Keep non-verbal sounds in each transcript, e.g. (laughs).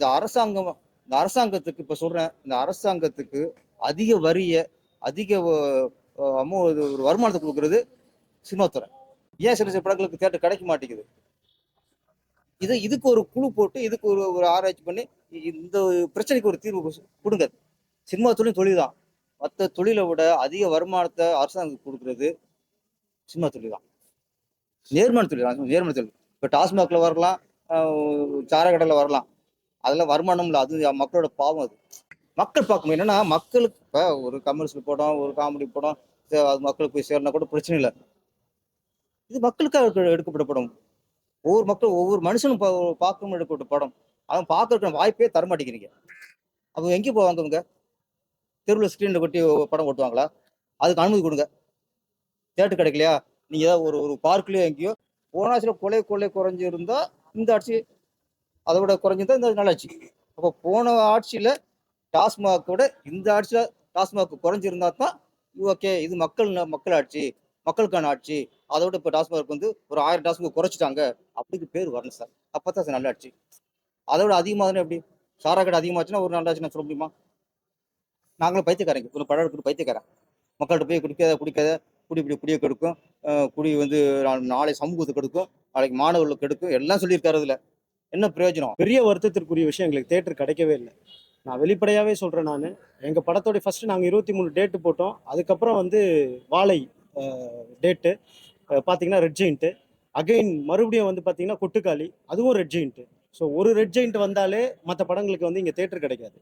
இந்த அரசாங்கம் இந்த அரசாங்கத்துக்கு இப்ப சொல்றேன் இந்த அரசாங்கத்துக்கு அதிக வரிய அதிக அமௌ ஒரு வருமானத்தை கொடுக்கறது சினிமாத்துறை ஏன் சில சில படங்களுக்கு தேட்டர் கிடைக்க மாட்டேங்குது? இது இதுக்கு ஒரு குழு போட்டு இதுக்கு ஒரு ஒரு ஆராய்ச்சி பண்ணி இந்த பிரச்சனைக்கு ஒரு தீர்வு கொடுங்க. சினிமா தொழில் தொழில் தான். மற்ற தொழிலை விட அதிக வருமானத்தை அரசாங்கம் கொடுக்கறது சினிமா தொழில் தான். நேர்மன தொழில் தான் நேர்மன தொழில். இப்போ டாஸ்மாகில் வரலாம் சாரக்கடையில் வரலாம். அதெல்லாம் வருமானம் இல்லை. அது மக்களோட பாவம் அது. மக்கள் பார்க்கும் என்னன்னா மக்களுக்கு இப்போ ஒரு கமர்ஷியல் படம் ஒரு காமெடி படம் அது மக்களுக்கு போய் சேரனா கூட பிரச்சனை இல்லை. இது மக்களுக்காக எடுக்கப்பட்ட படம். ஒவ்வொரு மக்கள் ஒவ்வொரு மனுஷனும் பா- பார்க்கணும் எடுக்கப்பட்ட படம். அவன் பார்க்கறதுக்கு வாய்ப்பே தர மாட்டேங்கிறீங்க. அவங்க எங்கே போவாங்க அவங்க தெருவில் ஸ்க்ரீனில் கொட்டி படம் ஓட்டுவாங்களா? அதுக்கு அனுமதி கொடுங்க. தேட்டர் கிடைக்கலையா? நீங்கள் ஏதாவது ஒரு ஒரு பார்க்லேயோ எங்கேயோ போனாச்சில் கொலை கொலை குறைஞ்சிருந்தா இந்த அடிச்சு அதை விட குறைஞ்சிருந்தா இந்த நல்லாட்சி அப்போ போன ஆட்சியில் டாஸ்மாக் விட இந்த ஆட்சியில் டாஸ்மாக் குறைஞ்சிருந்தா தான் ஓகே இது மக்கள் மக்கள் ஆட்சி மக்களுக்கான ஆட்சி. அதை விட இப்போ டாஸ்மாக் வந்து ஒரு ஆயிரம் டாஸ்மாக் குறைச்சிட்டாங்க. அப்படிக்கு பேர் வரணும் சார். அப்போ தான் சார் நல்லாட்சி அதை விட அதிகமாக எப்படி? சாரா கடை அதிகமாச்சுன்னா ஒரு நல்லாட்சி நான் சொல்ல முடியுமா? நாங்களும் பைத்தியக்காரங்க. ஒரு படம் எடுத்துட்டு பைத்தியக்காரன். மக்கள்கிட்ட போய் குடிக்காத குடிக்காத குடி இப்படி குடியை கெடுக்கும். குடி வந்து நாளை சமூகத்துக்கு கெடுக்கும். நாளைக்கு மாணவர்களுக்கு கெடுக்கும். எல்லாம் சொல்லியிருக்காரு அதில். என்ன பிரயோஜனம்? பெரிய வருத்தத்திற்குரிய விஷயம் எங்களுக்கு தேட்டர் கிடைக்கவே இல்லை. நான் வெளிப்படையாகவே சொல்கிறேன் நான். எங்கள் படத்தோடைய ஃபஸ்ட்டு நாங்கள் இருபத்தி மூணு டேட்டு போட்டோம். அதுக்கப்புறம் வந்து வாழை டேட்டு பார்த்தீங்கன்னா ரெட் ஜெயிண்ட்டு அகைன் மறுபடியும் வந்து பார்த்தீங்கன்னா கொட்டுக்காளி. அதுவும் ரெட் ஜெயிண்ட்டு ஸோ ஒரு ரெட் ஜெயிண்ட் வந்தாலே மற்ற படங்களுக்கு வந்து இங்கே தேட்டர் கிடைக்காது.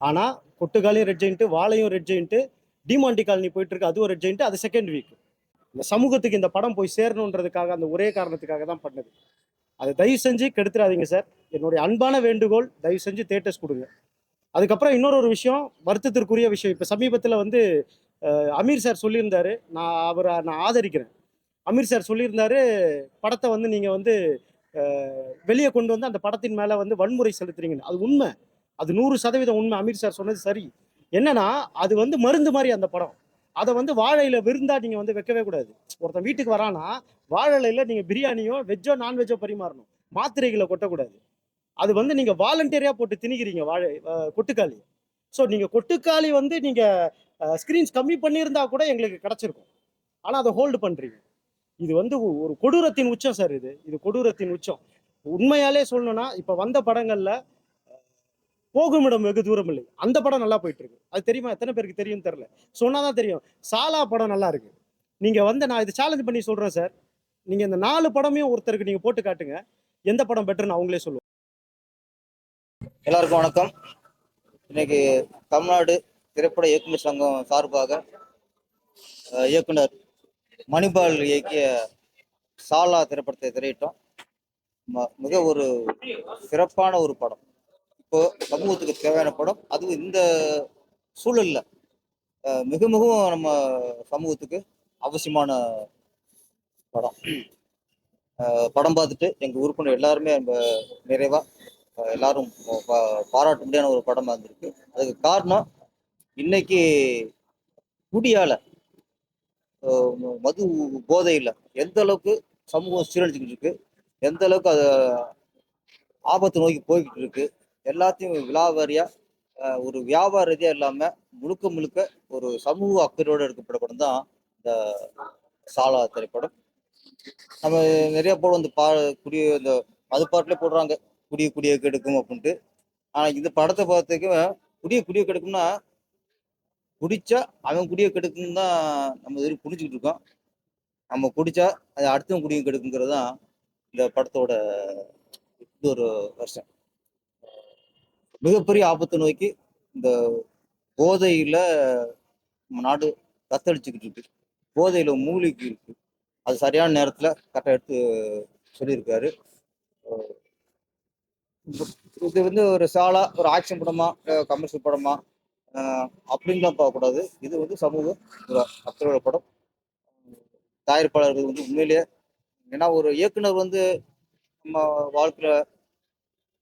ஆனால் கொட்டுக்காளியும் ரெட் ஜெயிண்ட்டு வாழையும் ரெட் ஜெயிண்ட்டு டிமாண்டி காலனி போயிட்டு இருக்கு அதுவும் ரெட் ஜெயிண்ட்டு அது செகண்ட் வீக் இந்த சமூகத்துக்கு இந்த படம் போய் சேரணுன்றதுக்காக அந்த ஒரே காரணத்துக்காக தான் பண்ணது. அதை தயவு செஞ்சு கெடுத்துடாதீங்க சார். என்னுடைய அன்பான வேண்டுகோள் தயவு செஞ்சு தேட்டர்ஸ் கொடுங்க. அதுக்கப்புறம் இன்னொரு ஒரு விஷயம் வருத்தத்திற்குரிய விஷயம். இப்போ சமீபத்தில் வந்து அமீர் சார் சொல்லியிருந்தாரு. நான் அவரை நான் ஆதரிக்கிறேன். அமீர் சார் சொல்லியிருந்தாரு படத்தை வந்து நீங்கள் வந்து வெளியே கொண்டு வந்து அந்த படத்தின் மேலே வந்து வன்முறை செலுத்துறீங்கன்னு. அது உண்மை. அது நூறு சதவீதம் உண்மை. அமீர் சார் சொன்னது சரி. என்னன்னா அது வந்து மருந்து மாதிரி அந்த படம். அதை வந்து வாழையில விருந்தா நீங்க வந்து வைக்கவே கூடாது. ஒருத்தன் வீட்டுக்கு வரானா வாழையில நீங்க பிரியாணியோ வெஜ்ஜோ நான்வெஜ்ஜோ பரிமாறணும். மாத்திரைகளை கொட்டக்கூடாது. அது வந்து நீங்க வாலண்டியரியா போட்டு திணிக்கிறீங்க வாழை கொட்டுக்காளி. ஸோ நீங்க கொட்டுக்காளி வந்து நீங்க ஸ்கிரீன்ஸ் கம்மி பண்ணியிருந்தா கூட எங்களுக்கு கிடைச்சிருக்கும். ஆனா அதை ஹோல்டு பண்றீங்க. இது வந்து ஒரு கொடூரத்தின் உச்சம் சார் இது. இது கொடூரத்தின் உச்சம். உண்மையாலே சொல்லணும்னா இப்ப வந்த படங்கள்ல போகும் இடம் வெகு தூரம் இல்லை. அந்த படம் நல்லா போயிட்டு இருக்கு. அது தெரியுமா? எத்தனை பேருக்கு தெரியும் தெரில சொன்னாதான் தெரியும். சாலா படம் நல்லா இருக்கு. நீங்க வந்து நான் இது சேலஞ்ச் பண்ணி சொல்றேன் சார் நீங்க இந்த நாலு படமே ஒருத்தருக்கு நீங்க போட்டு காட்டுங்க. எந்த படம் பெட்டர்னு அவங்களே சொல்லுவோம் எல்லாருக்கும் வணக்கம். இன்னைக்கு தமிழ்நாடு திரைப்பட இயக்குநர் சங்கம் சார்பாக இயக்குனர் மணிபால் இயக்கிய சாலா திரைப்படத்தை திரையிட்டோம். ம- மிக ஒரு சிறப்பான ஒரு படம். இப்போ சமூகத்துக்கு தேவையான படம். அதுவும் இந்த சூழல்ல மிக மிகவும் நம்ம சமூகத்துக்கு அவசியமான படம். படம் பார்த்துட்டு எங்க உறுப்பினர் எல்லாருமே நம்ம நிறைவா எல்லாரும் பாராட்ட முடியான ஒரு படமா இருந்திருக்கு. அதுக்கு காரணம் இன்னைக்கு குடியால மது போதையில எந்த அளவுக்கு சமூகம் சீரழிச்சுக்கிட்டு இருக்கு எந்த அளவுக்கு அது ஆபத்து நோக்கி போய்கிட்டு இருக்கு எல்லாத்தையும் விலாவாரியா ஒரு வியாபார ரீதியா இல்லாம முழுக்க முழுக்க ஒரு சமூக அக்கறையோடு எடுக்கப்பட்ட படம் தான் இந்த சாலா திரைப்படம். நம்ம நிறைய போடுவோம் இந்த பா குடிய இந்த மது பாட்டிலே போடுறாங்க. குடிய குடிய கெடுக்கும் அப்படின்ட்டு. ஆனால் இந்த படத்தை பார்த்துக்கு குடிய குடிய கெடுக்கும்னா குடிச்சா அவன் குடிய கெடுக்கும் தான் நம்ம இது வரைக்கும் புரிஞ்சுக்கிட்டு இருக்கோம். நம்ம குடிச்சா அது அடுத்தவன் குடியும் கெடுக்குங்கிறது தான் இந்த படத்தோட இது ஒரு வருஷம். மிகப்பெரிய ஆபத்து நோக்கி இந்த போதையில நம்ம நாடு தத்தளிச்சுக்கிட்டு இருக்கு. போதையில மூலிகை இருக்கு. அது சரியான நேரத்துல கரெக்டாக எடுத்து சொல்லியிருக்காரு. இது வந்து ஒரு சாலா ஒரு ஆக்ஷன் படமா கமர்ஷியல் படமா அப்படின்லாம் பார்க்கக்கூடாது. இது வந்து சமூக ஒரு அக்கறையோட படம். தயாரிப்பாளர்கள் வந்து உண்மையிலேயே ஏன்னா ஒரு இயக்குனர் வந்து நம்ம வாழ்க்கையில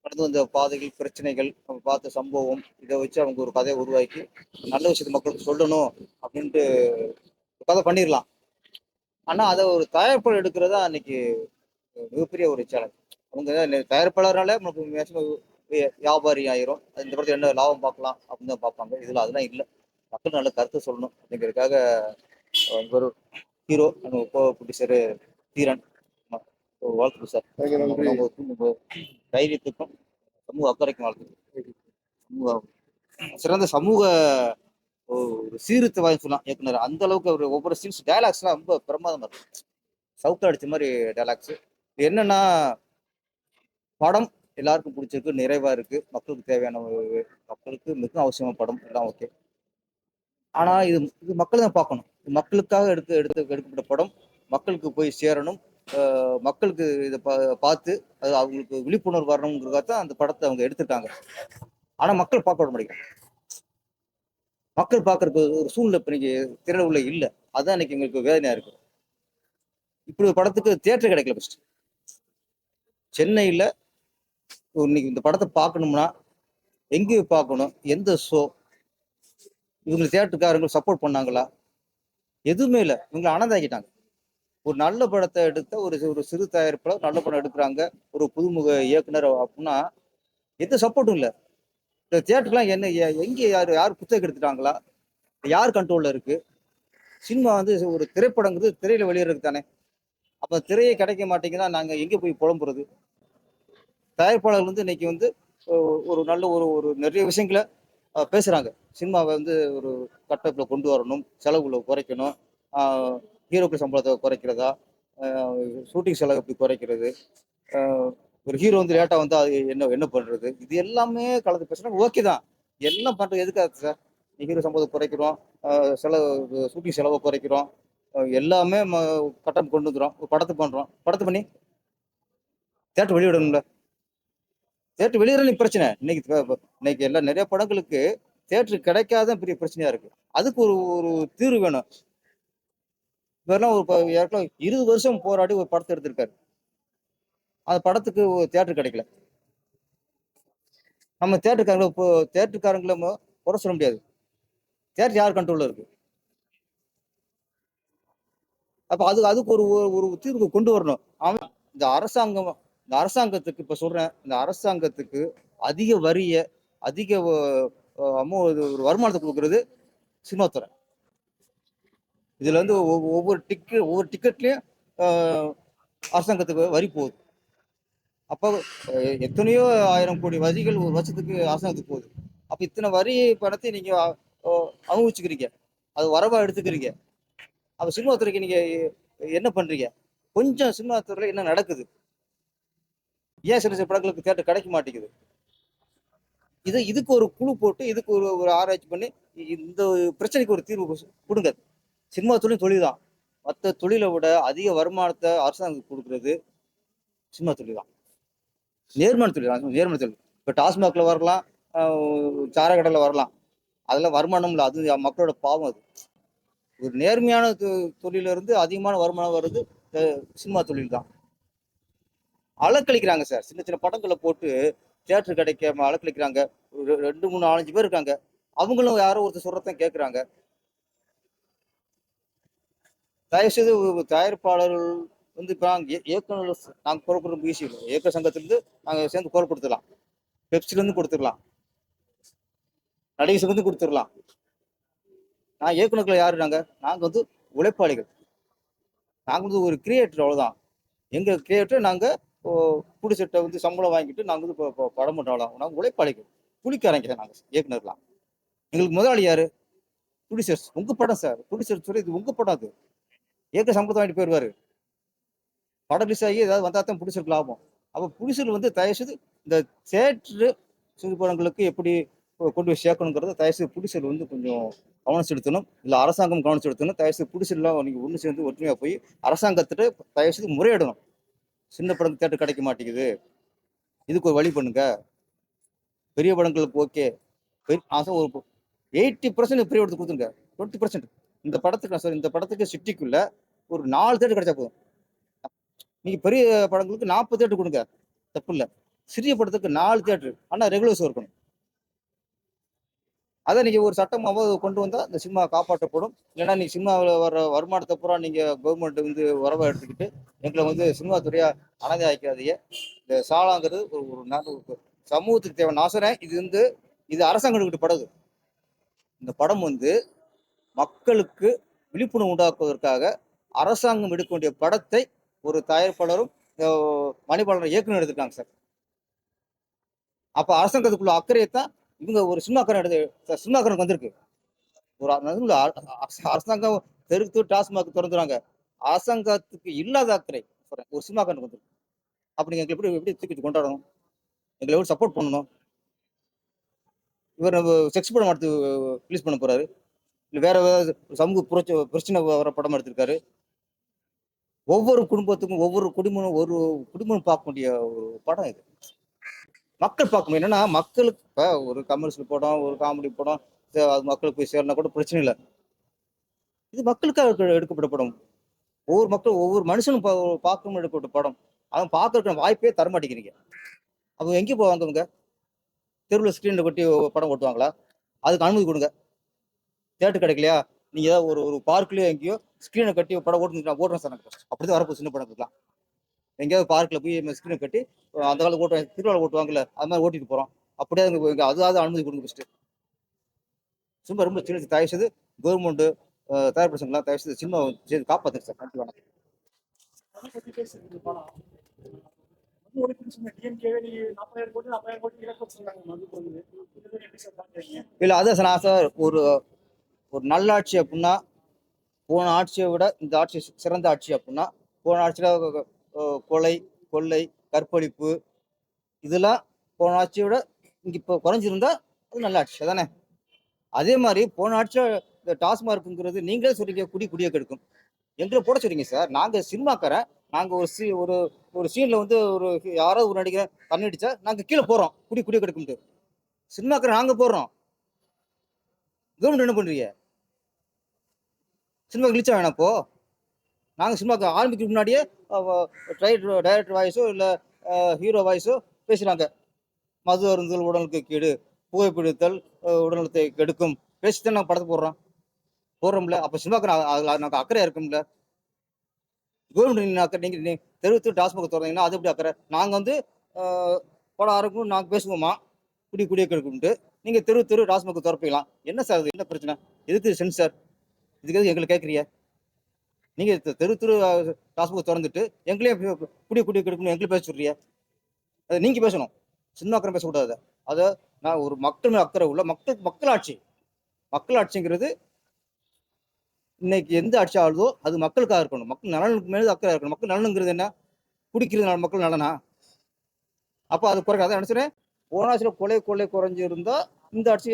கடந்து வந்த பாதைகள் பிரச்சனைகள் நம்ம பார்த்த சம்பவம் இதை வச்சு அவங்க ஒரு கதையை உருவாக்கி நல்ல விஷயத்தை மக்களுக்கு சொல்லணும் அப்படின்ட்டு ஒரு கதை பண்ணிடலாம் ஆனால் அதை ஒரு தயாரிப்பாளர் எடுக்கிறதா அன்னைக்கு மிகப்பெரிய ஒரு சேலஞ்ச் அவங்க நெ- தயாரிப்பாளர்னால நமக்கு மேக்சிமம் வியாபாரி ஆயிரும். இந்த படத்துல என்ன லாபம் பார்க்கலாம் அப்படின்னு தான் பார்ப்பாங்க. இதில் அதெல்லாம் இல்லை. மக்கள் நல்ல கருத்தை சொல்லணும். அப்படிங்கிறதுக்காக ஒரு ஹீரோ நம்ம கோ ப்ரொடியூசரு தீரன். ஆமா. வாழ்த்துக்கள் சார் தைரியத்துக்கும் சமூக அக்கறைக்கும் வாழ்த்துக்கள். சமூக சிறந்த சமூக ஒரு சீர்திருத்த வாய்ப்பு சொல்லலாம் இயக்குனர். அந்த அளவுக்கு ஒரு ஒவ்வொரு சீன்ஸ் டைலாக்ஸ்லாம் ரொம்ப பிரமாதமா இருக்கு சவுத்தில் அடிச்ச மாதிரி டைலாக்ஸ் என்னன்னா படம் எல்லாருக்கும் பிடிச்சிருக்கு நிறைவா இருக்கு. மக்களுக்கு தேவையான ஒரு- மக்களுக்கு மிக அவசியமான படம். எல்லாம் ஓகே ஆனா இது இது மக்கள் தான் பார்க்கணும். இது மக்களுக்காக எடுத்து எடுத்து எடுக்கப்பட்ட படம். மக்களுக்கு போய் சேரணும். மக்களுக்கு இதை பா- பார்த்து அது அவங்களுக்கு விழிப்புணர்வு வரணுங்கிறதுக்காக தான் அந்த படத்தை அவங்க எடுத்திருக்காங்க. ஆனா மக்கள் பார்க்க விட மாட்டேங்கிறாங்க. மக்கள் பார்க்கறதுக்கு ஒரு சூழ்நிலை இப்போ இன்னைக்கு திரையுள்ள இல்லை. அதான் இன்னைக்கு எங்களுக்கு வேதனையா இருக்கு. இப்படி ஒரு படத்துக்கு தேட்டர் கிடைக்கல ஃபஸ்ட் சென்னையில் இன்னைக்கு இந்த படத்தை பார்க்கணும்னா எங்கே பார்க்கணும்? எந்த ஷோ இவங்க தியேட்டருக்காரங்க சப்போர்ட் பண்ணாங்களா? எதுவுமே இல்லை. இவங்க அனந்தாக்கிட்டாங்க ஒரு நல்ல படத்தை எடுத்த ஒரு ஒரு சிறு தயாரிப்பாளர் நல்ல படம் எடுக்கிறாங்க. ஒரு புதுமுக இயக்குனர் அப்படின்னா எந்த சப்போர்ட்டும் இல்லை. இந்த தியேட்டர்லாம் என்ன எங்கே யார் யார் புத்தகம் எடுத்துட்டாங்களா? யார் கண்ட்ரோலில் இருக்குது சினிமா வந்து ஒரு திரைப்படங்கிறது திரையில் வெளியிடுறது தானே. அப்போ திரையே கிடைக்க மாட்டேங்குதா நாங்கள் எங்கே போய் புலம்புறது? தயாரிப்பாளர்கள் வந்து இன்னைக்கு வந்து ஒரு நல்ல ஒரு ஒரு நிறைய விஷயங்களை பேசுகிறாங்க சினிமாவை வந்து ஒரு கட்டப்பில் கொண்டு வரணும் செலவுகளை குறைக்கணும். ஹீரோக்கள் சம்பளத்தை குறைக்கிறதா? ஷூட்டிங் செலவு எப்படி குறைக்கிறது? ஒரு ஹீரோ வந்து லேட்டாக வந்து அது என்ன என்ன பண்ணுறது இது எல்லாமே கலந்து பேசுனா ஓகே தான். எல்லாம் பண்ணுறது எதுக்காக சார் ஹீரோ சம்பளத்தை குறைக்கிறோம். செலவு ஷூட்டிங் செலவை குறைக்கிறோம். எல்லாமே ம- கொண்டு வந்துடும் ஒரு படத்தை பண்ணுறோம் படத்தை பண்ணி தேட்டர் வெளியிடணும்ல. தேட்டர் வெளியிடணும் பிரச்சனை. இன்னைக்கு இன்னைக்கு எல்லாம் நிறைய படங்களுக்கு தேட்டர் கிடைக்காத பெரிய பிரச்சனையா இருக்கு. அதுக்கு ஒரு ஒரு தீர்வு வேணும். இவரெல்லாம் ஒரு ஏற்கனவே இருபது வருஷம் போராடி ஒரு படத்தை எடுத்திருக்காரு. அந்த படத்துக்கு தேட்டர் கிடைக்கல. நம்ம தேட்டருக்காரங்களை இப்போ தேட்டருக்காரங்களை குறை சொல்ல முடியாது. தேட்டர் யார் கண்ட்ரோல்ல இருக்கு? அப்ப அது அதுக்கு ஒரு ஒரு- ஒரு தீர்வு கொண்டு வரணும். அவன் இந்த அரசாங்கம் இந்த அரசாங்கத்துக்கு இப்ப சொல்றேன் இந்த அரசாங்கத்துக்கு அதிக வரிய அதிக அமௌ ஒரு வருமானத்தை கொடுக்கறது சினிமாத்துறை இதுல வந்து ஒவ்வொ- ஒவ்வொரு டிக்கெட் ஒவ்வொரு டிக்கெட்லயும் அரசாங்கத்துக்கு வரி போகுது. அப்போ எத்தனையோ ஆயிரம் கோடி வரிகள் ஒரு வருஷத்துக்கு அரசாங்கத்துக்கு போகுது. அப்ப இத்தனை வரி பணத்தை நீங்க அனுபவிச்சுக்கிறீங்க. அது வரவா எடுத்துக்கிறீங்க? அப்ப சினிமாத்துறைக்கு நீங்கள் நீங்க என்ன பண்றீங்க? கொஞ்சம் சினிமா துறையில என்ன நடக்குது? ஏன் சில சில படங்களுக்கு தேட்டர் கிடைக்க மாட்டேங்குது? இது இதுக்கு ஒரு குழு போட்டு இதுக்கு ஒரு ஒரு ஆராய்ச்சி பண்ணி இந்த பிரச்சனைக்கு ஒரு தீர்வு கொடுங்க. சினிமா தொழில் தொழில் தான் மற்ற தொழிலை விட அதிக வருமானத்தை அரசாங்கம் கொடுக்கறது சினிமா தொழில் தான் நேர்மறை தொழில் தான் நேர்மறை தொழில். இப்போ டாஸ்மாக்ல வரலாம் ஆஹ் வரலாம். அதெல்லாம் வருமானம் இல்லை அது மக்களோட பாவம் அது. ஒரு நேர்மையான தொ- அதிகமான வருமானம் வர்றது சினிமா தொழில் தான் அலக்களிக்கிறாங்க சார். சின்ன சின்ன படங்களை போட்டு தியேட்டர் கிடைக்காம அலக்களிக்கிறாங்க ஒரு ரெண்டு மூணு நாலஞ்சு பேர் இருக்காங்க. அவங்களும் யாரோ ஒருத்தர் சொல்றதான் கேட்குறாங்க தயவுசெய்து செய்து தயாரிப்பாளர்கள் வந்து இப்போ நாங்கள் இயக்குனர் நாங்கள் குரல் கொடுக்க முயற்சி இல்லை இயக்க சங்கத்திலிருந்து நாங்கள் சேர்ந்து குரல் கொடுத்துடலாம் பெப்சிலேருந்து கொடுத்துடலாம். நடிகை சங்கத்து கொடுத்துடலாம். நான் இயக்குனர்கள் யாரு நாங்கள் நாங்கள் வந்து உழைப்பாளிகள். நாங்கள் வந்து ஒரு கிரியேட்டர் அவ்வளோதான் எங்கள் கிரியேட்டர் நாங்கள் பிடிச்சிட்ட வந்து சம்பளம் வாங்கிட்டு நாங்கள் வந்து இப்போ- படம் பண்ணுறோம் நாங்கள் உழைப்பாளிகள். கூலிக்காரங்க நாங்கள் இயக்குனர்லாம் எங்களுக்கு முதலாளி யார்? ப்ரொடியூசர்ஸ் உங்கள் படம் சார். ப்ரொடியூசர் சொல்லி இது உங்கள் படம் அது. ஏக்க சம்பளத்தை வாங்கிட்டு போயிடுவார். படம் ரிலீஸ் ஆகி ஏதாவது வந்தால் தான் புடிசருக்கு லாபம். அப்போ புடிசர் வந்து தயவுசெய்து இந்த தேட்ரு சிறுபடங்களுக்கு எப்படி கொண்டு போய் சேர்க்கணுங்கிறத தயவுசெய்து புடிசர் வந்து கொஞ்சம் கவனம் செலுத்தணும் இல்லை அரசாங்கம் கவனம் செலுத்தணும் தயவுசெய்து புடிசர்லாம் நீங்கள் ஒன்று சேர்ந்து ஒற்றுமையாக போய் அரசாங்கத்திட்ட தயவுசெய்து முறையிடணும். சின்ன படம் தேட்டர் கிடைக்க மாட்டேங்குது. இதுக்கு ஒரு வழி பண்ணுங்க. பெரிய படங்களுக்கு ஓகே ஆசை ஒரு எயிட்டி பர்சன்ட் பெரிய படத்துக்கு கொடுத்துருங்க. டுவெண்ட்டி பர்சன்ட் இந்த படத்துக்கு நான் இந்த படத்துக்கு சிட்டிக்குள்ள ஒரு நாலு தேட்டர் கிடைச்சா போதும். நீங்க பெரிய படங்களுக்கு நாற்பது தேட்டர் கொடுங்க. தப்பு இல்லை. சிறிய படத்துக்கு நாலு தேட்டர் ஆனால் ரெகுலர் ஷோ இருக்கணும். அதை நீங்க ஒரு சட்டமாக கொண்டு வந்தா இந்த சினிமா காப்பாற்றப்படும். இல்லைன்னா நீங்க சினிமாவில் வர வருமானத்தை பூரா நீங்க கவர்மெண்ட் வந்து உறவை எடுத்துக்கிட்டு எங்களை வந்து சினிமா துறையா அனாதை ஆக்காதீங்க இந்த சாலாங்கிறது ஒரு ஒரு நல்ல ஒரு சமூகத்துக்கு தேவை நான் இது வந்து இது அரசாங்கம் எடுக்கிற படம் இந்த படம் வந்து மக்களுக்கு விழிப்புணர்வு உண்டாக்குவதற்காக அரசாங்கம் எடுக்க வேண்டிய படத்தை ஒரு தயாரிப்பாளரும் மணிபாளரும் இயக்குனர் எடுத்திருக்காங்க சார். அப்போ அரசாங்கத்துக்குள்ள அக்கறையை தான் இவங்க ஒரு சினிமாக்காரன் எடுத்து சினிமாக்காரனுக்கு வந்திருக்கு. ஒரு அரசாங்கம் தெருக்கு டாஸ்மாக் திறந்துறாங்க. அரசாங்கத்துக்கு இல்லாத அக்கறை சொல்றேன் ஒரு சினிமாக்காரனுக்கு வந்திருக்கு. அப்படி நீங்கள் எங்களை எப்படி எப்படி தூக்கி கொண்டாடணும்? எங்களை எப்படி சப்போர்ட் பண்ணணும்? இவர் செக்ஸ் படம் எடுத்து ரிலீஸ் பண்ண போறாரு. இல்லை வேற ஏதாவது சமூக புரட்சி பிரச்சனை வர படம் எடுத்திருக்காரு. ஒவ்வொரு குடும்பத்துக்கும் ஒவ்வொரு குடும்பமும் ஒரு குடும்பம் பார்க்க வேண்டிய ஒரு படம் இது. மக்கள் பார்க்கணும் என்னன்னா மக்களுக்கு இப்போ ஒரு கமர்ஷியல் படம் ஒரு காமெடி படம் அது மக்களுக்கு போய் சேரனா கூட பிரச்சனை இல்லை. இது மக்களுக்காக எடுக்கப்பட்ட படம். ஒவ்வொரு மக்கள் ஒவ்வொரு மனுஷனும் பா- பார்க்கணும் எடுக்கப்பட்ட படம். அவன் பார்க்கறதுக்கு வாய்ப்பே தர மாட்டேங்கிறீங்க. அவங்க எங்கே போவாங்க அவங்க தெருவில் ஸ்க்ரீனில் கொட்டி படம் ஓட்டுவாங்களா? அதுக்கு அனுமதி கொடுங்க. தேட்டர் கிடைக்கலையா? நீங்க ஏதாவது ஒரு ஒரு பார்க்லயோ எங்கேயோ ஸ்க்ரீனை கட்டி படம் ஓட்டு நான் ஓடுறேன் சார் எனக்கு அப்படிதான் வரப்போ சின்ன படத்துக்குலாம் எங்கேயாவது பார்க்கில் போய் ஸ்க்ரீனை கட்டி அந்த காலத்து ஓட்டுவாங்க திருவிழா ஓட்டுவாங்கல்ல அது மாதிரி ஓட்டிட்டு போறோம். அப்படியே அங்க இங்க அதாவது அனுமதி கொடுங்க ஃபஸ்ட்டு சும்மா ரொம்ப சின்ன தயவு செய்து கவர்மெண்ட் தயார் பசங்களாம் தயவு செய்து சினிமா செய்து காப்பாத்துங்க சார். நன்றி வணக்கம் இல்ல அதான் சார் நான் சார் ஒரு ஒரு நல்ல ஆட்சி அப்படின்னா போன ஆட்சியை விட இந்த ஆட்சி சிறந்த ஆட்சி அப்படின்னா போன ஆட்சியில் கொலை கொள்ளை கற்பழிப்பு இதெல்லாம் போன ஆட்சியை விட இங்கே இப்போ குறைஞ்சிருந்தா அது நல்ல ஆட்சி அதானே அதே மாதிரி போன ஆட்சியில் இந்த டாஸ்மார்க்குங்கிறது நீங்களே சொல்றீங்க குடி குடியை கெடுக்கும். எங்களை போட சொல்றீங்க சார். நாங்கள் சினிமாக்காரன் நாங்கள் ஒரு சீ ஒரு ஒரு சீனில் வந்து ஒரு யாராவது ஒரு நடிகை தண்ணி அடித்தா நாங்கள் கீழே போகிறோம் குடி குடியை கெடுக்கும்ட்டு சினிமாக்காரன் நாங்கள் போடுறோம். கவர்மெண்ட் என்ன பண்ணுறீங்க சினிமா கிழிச்சா வேணாம் இப்போ நாங்கள் சினிமாக்கு ஆரம்பிக்கிறதுக்கு முன்னாடியே டைரக்டர் டைரக்டர் வாய்ஸோ இல்லை ஹீரோ வாய்ஸோ பேசுகிறாங்க மது அருந்துகள் உடலுக்கு கேடு புகைப்பிடித்தல் அஹ், உடல்நலத்தை கெடுக்கும். பேசி தான் நாங்கள் படத்தை போடுறோம். போடுறோம்ல. அப்போ சினிமாக்கு நான் அதில் நாங்கள் அக்கறையாக இருக்கும்ல. கவர்மெண்ட் நீங்கள் அக்கறை நீங்கள் தெருவுத்து டாஸ்மாக் திறந்தீங்கன்னா அது எப்படி அக்கறை? நாங்கள் வந்து படம் ஆரம்பிக்கும் நாங்கள் பேசுவோமா? குடி குடியை கெடுக்கும்ட்டு நீங்கள் தெரு தெரு டாஸ்மாக் துறப்பிக்கலாம் என்ன சார் அது? என்ன பிரச்சனை? எதுக்கு சென்சார் இதுக்கு எதுக்கு எங்களை கேட்குறீங்க? நீங்கள் தெரு தெரு டாஸ்மாக் திறந்துட்டு எங்களையே குடி குடி கெடுக்கணும் எங்களை பேச சொல்றீங்க. அதை நீங்கள் பேசணும். சின்ன அக்கறை பேசக்கூடாது அதை. நான் ஒரு மக்கள் மேல அக்கறை உள்ள மக்கள் மக்களாட்சி. மக்களாட்சிங்கிறது இன்னைக்கு எந்த ஆட்சி ஆகுதோ அது மக்களுக்காக இருக்கணும். மக்கள் நலனுக்கு மேலே அக்கறை இருக்கணும். மக்கள் நலனுங்கிறது என்ன? குடிக்கிறது நல- மக்கள் நலனா? அப்போ அது குறைக்காத. நினைச்சுறேன் போன ஆட்சியில் கொலை கொள்ளை குறைஞ்சிருந்தா இந்த ஆட்சி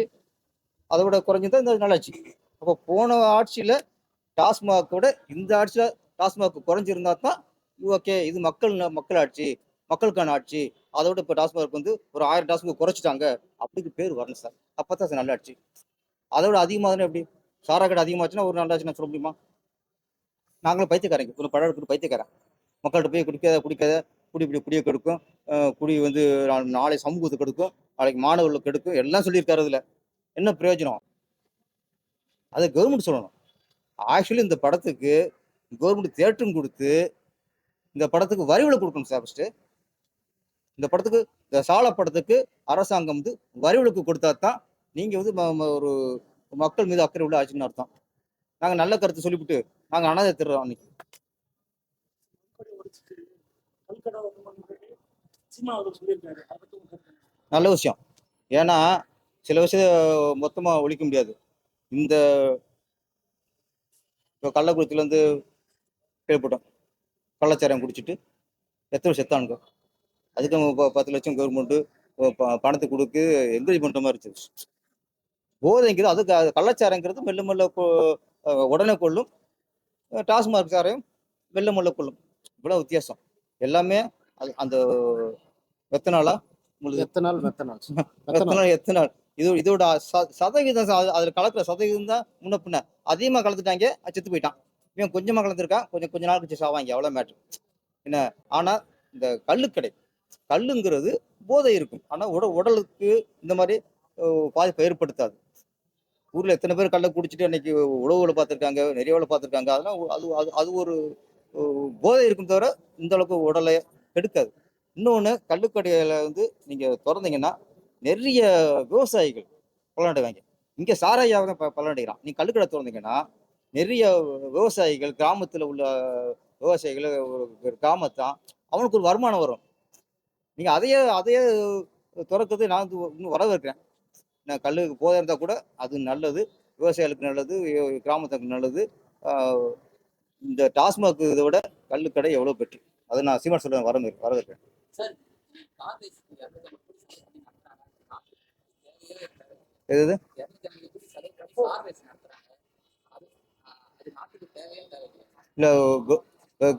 அதை விட குறைஞ்சிருந்தா இந்த நல்லாட்சி. அப்போ போன ஆட்சியில் டாஸ்மாக் விட இந்த ஆட்சியில் டாஸ்மாக் குறைஞ்சிருந்தா தான் ஓகே இது மக்கள் மக்கள் ஆட்சி மக்களுக்கான ஆட்சி. அதை விட இப்போ டாஸ்மாக் வந்து ஒரு ஆயிரம் டாஸ்மாக் குறைச்சிட்டாங்க. அப்படிக்கு பேர் வரணும் சார். அப்போ தான் சார் நல்ல ஆட்சி அதை விட அதிகமாக எப்படி? சாரா கடை அதிகமாச்சுன்னா ஒரு நல்ல நான் சொல்ல முடியுமா? நாங்களும் பைத்தியக்காரங்க. கொஞ்சம் படம் எடுத்துட்டு பைத்தியக்காரன். மக்கள்கிட்ட போய் குடிக்காத குடிக்காத குடி இப்படி குடியை கெடுக்கும். குடி வந்து நா- நாளை சமூகத்துக்கு கெடுக்கும். நாளைக்கு மாணவர்களுக்கு கெடுக்கும். எல்லாம் சொல்லியிருக்காரு அதில். என்ன பிரயோஜனம்? அதை கவர்மெண்ட் சொல்லணும். ஆக்சுவலி இந்த படத்துக்கு கவர்மெண்ட் தேட்டரும் கொடுத்து இந்த படத்துக்கு வரிவில் கொடுக்கணும் சார் ஃபஸ்ட்டு இந்த படத்துக்கு இந்த சால படத்துக்கு அரசாங்கம் வந்து வரிவிலக்கு கொடுத்தா தான் நீங்கள் வந்து ம- ம- ஒரு மக்கள் மீது அக்கறை உள்ள ஆச்சுன்னு அர்த்தம். நாங்கள் நல்ல கருத்து சொல்லிவிட்டு நாங்கள் அனாதை திருறோம் அன்னைக்கு மதுக்கடை ஒழிச்சிட்டு கல்கடை வந்து சினிமா அவர் சொல்லியிருக்காரு அதை பத்தி உங்க கருத்து என்ன? நல்ல விஷயம். ஏன்னா சில விஷயம் மொத்தமாக ஒழிக்க முடியாது. இந்த இப்போ கள்ளக்குறிச்சியிலேருந்து கேள்விப்பட்டோம். கள்ளச்சாரம் குடிச்சிட்டு எத்தனை செத்தானுங்க? அதுக்கு நம்ம ப- பத்து லட்சம் கவர்மெண்ட்டு பணத்தை கொடுக்கு என்கரேஜ் பண்ணுற மாதிரி இருந்துச்சு. போதைங்கிறது அதுக்கு அது கள்ளச்சாரங்கிறது மெல்ல மெல்ல உடனே கொள்ளும். டாஸ்மார்க் சாரையும் மெல்ல மெல்ல கொள்ளும். இவ்வளோ வித்தியாசம். எல்லாமே அந்த எத்தனாலா உங்களுக்கு எத்தனை நாள் மெத்த நாள் (laughs) எத்தனை நாள் எத்தனை நாள் இது இதோட சதவீதம் அதுல கலக்கிற சதவீதம் தான் முன்ன பின்ன. அதிகமா கலந்துட்டாங்க செத்து போயிட்டான். இவன் கொஞ்சமா கலந்துருக்கான் கொஞ்சம் கொஞ்ச நாள் கழிச்சு சாவாங்க அவ்வளவு மேட்ரு என்ன? ஆனா இந்த கள்ளுக்கடை கல்லுங்கிறது போதை இருக்கும். ஆனா உட உடலுக்கு இந்த மாதிரி பாதிப்பை ஏற்படுத்தாது. ஊர்ல எத்தனை பேர் கல்லை குடிச்சிட்டு அன்னைக்கு உழவுகளை பார்த்துருக்காங்க நிறைய பார்த்துருக்காங்க அதெல்லாம் அது அது ஒரு போதை இருக்கும் தவிர இந்த அளவுக்கு உடலை கெடுக்காது. இன்னொன்று கல்லுக்கடையில் வந்து நீங்கள் திறந்தீங்கன்னா நிறைய விவசாயிகள் பலனடைவாங்க. இங்கே சாராயாவது பலனடைகிறான். நீங்கள் கல்லுக்கடை திறந்தீங்கன்னா நிறைய விவசாயிகள் கிராமத்தில் உள்ள விவசாயிகள் ஒரு கிராமத்தான் அவனுக்கு ஒரு வருமானம் வரும். நீங்கள் அதையே அதையே திறக்கிறது நான் வந்து இன்னும் வரவேற்கிறேன். நான் கல்லுக்கு போதை இருந்தால் கூட அது நல்லது விவசாயிகளுக்கு நல்லது கிராமத்துக்கு நல்லது இந்த டாஸ்மாக் இதை விட கள்ளுக்கடை எவ்வளோ பெற்று அதை நான் சீமான் சொல்ல வர வரவேற்கிறேன். எது இல்லை